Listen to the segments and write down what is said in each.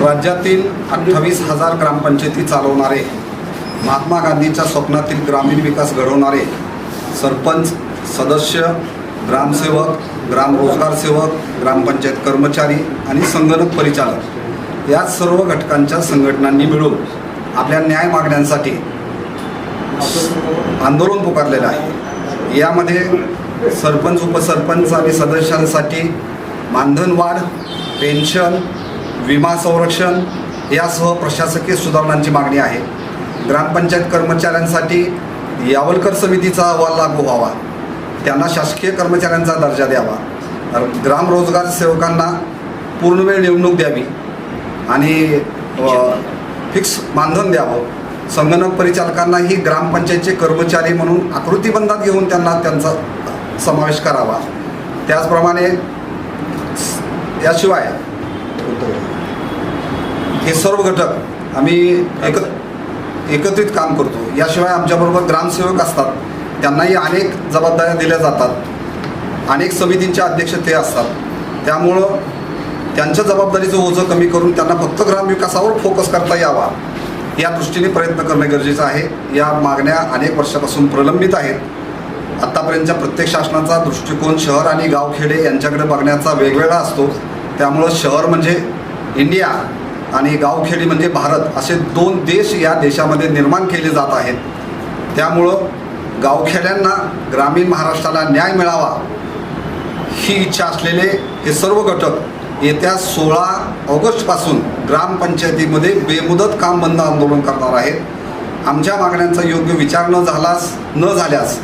राज्यातील अठ्ठावीस हजार ग्रामपंचायती चालवणारे महात्मा गांधीच्या स्वप्नातील ग्रामीण विकास घडवणारे सरपंच सदस्य ग्रामसेवक ग्राम रोजगार सेवक ग्रामपंचायत कर्मचारी आणि संगणक परिचालक या सर्व घटकांच्या संघटनांनी मिळून आपल्या न्याय मागण्यांसाठी आंदोलन पुकारलेलं आहे. यामध्ये सरपंच उपसरपंच आणि सदस्यांसाठी मानधनवाढ पेन्शन विमा संरक्षण यासह प्रशासकीय सुधारणांची मागणी आहे. ग्रामपंचायत कर्मचाऱ्यांसाठी यावलकर समितीचा अहवाल लागू व्हावा. त्यांना शासकीय कर्मचाऱ्यांचा दर्जा द्यावा. ग्राम रोजगार सेवकांना पूर्णवेळ नेमणूक द्यावी आणि फिक्स मानधन द्यावं. संगणक परिचालकांनाही ग्रामपंचायतचे कर्मचारी म्हणून आकृतीबंधात घेऊन त्यांना त्यांचा समावेश करावा. त्याचप्रमाणे याशिवाय हे सर्व घटक आम्ही एक एकत्रित काम करतो. याशिवाय आमच्याबरोबर ग्रामसेवक असतात. त्यांनाही अनेक जबाबदाऱ्या दिल्या जातात. अनेक समितींच्या अध्यक्ष ते असतात. त्यामुळं त्यांच्या जबाबदारीचं ओझं कमी करून त्यांना फक्त ग्रामविकासावर फोकस करता यावा. या दृष्टीने प्रयत्न करणं गरजेचं आहे. या मागण्या अनेक वर्षापासून प्रलंबित आहेत. आत्तापर्यंतच्या प्रत्येक शासनाचा दृष्टिकोन शहर आणि गावखेडे यांच्याकडे बघण्याचा वेगवेगळा असतो. त्यामुळं शहर म्हणजे इंडिया. आणि गावखेडी म्हणजे भारत असे दोन देश या देशामध्ये निर्माण केले जात आहेत. त्यामुळं गावखेड्यांना ग्रामीण महाराष्ट्राला न्याय मिळावा ही इच्छा असलेले हे सर्व घटक येत्या सोळा ऑगस्टपासून ग्रामपंचायतीमध्ये बेमुदत काम बंद आंदोलन करणार आहेत. आमच्या मागण्यांचा योग्य विचार न झालास न झाल्यास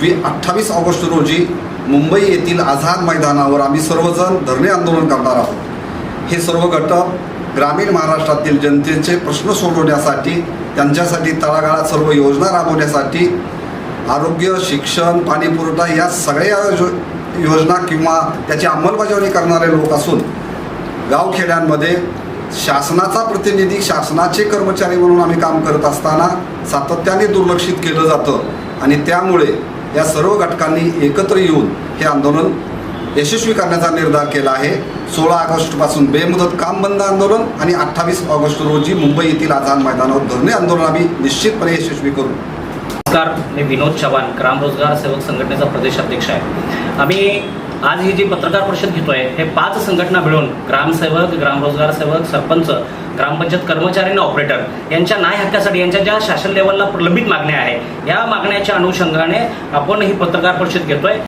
वी अठ्ठावीस ऑगस्ट रोजी मुंबई येथील आझाद मैदानावर आम्ही सर्वजण धरणे आंदोलन करणार आहोत. हे सर्व घटक ग्रामीण महाराष्ट्रातील जनतेचे प्रश्न सोडवण्यासाठी त्यांच्यासाठी तळागाळात सर्व योजना राबवण्यासाठी आरोग्य शिक्षण पाणीपुरवठा या सगळ्या यो- योजना किंवा त्याची अंमलबजावणी करणारे लोक असून गावखेड्यांमध्ये शासनाचा प्रतिनिधी शासनाचे कर्मचारी म्हणून आम्ही काम करत असताना सातत्याने दुर्लक्षित केलं जातं. आणि त्यामुळे या सर्व घटकांनी एकत्र येऊन हे आंदोलन यशस्वी करण्याचा निर्धार केला आहे. सोळा ऑगस्टपासून बेमुदत काम बंद आंदोलन आणि अठ्ठावीस ऑगस्ट रोजी मुंबई येथील आझाद मैदानावर धरणे आंदोलन आम्ही निश्चितपणे यशस्वी करू. नमस्कार मी विनोद चव्हाण ग्राम रोजगार सेवक संघटनेचा प्रदेश अध्यक्ष आहे. आम्ही आज ही जी पत्रकार परिषद घेतोय हे पाच संघटना मिळून ग्रामसेवक ग्रामरोजगार सेवक सरपंच ग्रामपंचायत कर्मचारी आणि ऑपरेटर यांच्या न्याय हक्कासाठी यांच्या ज्या शासन लेवलला प्रलंबित मागण्या आहे या मागण्याच्या अनुषंगाने आपण ही पत्रकार परिषद घेतोय.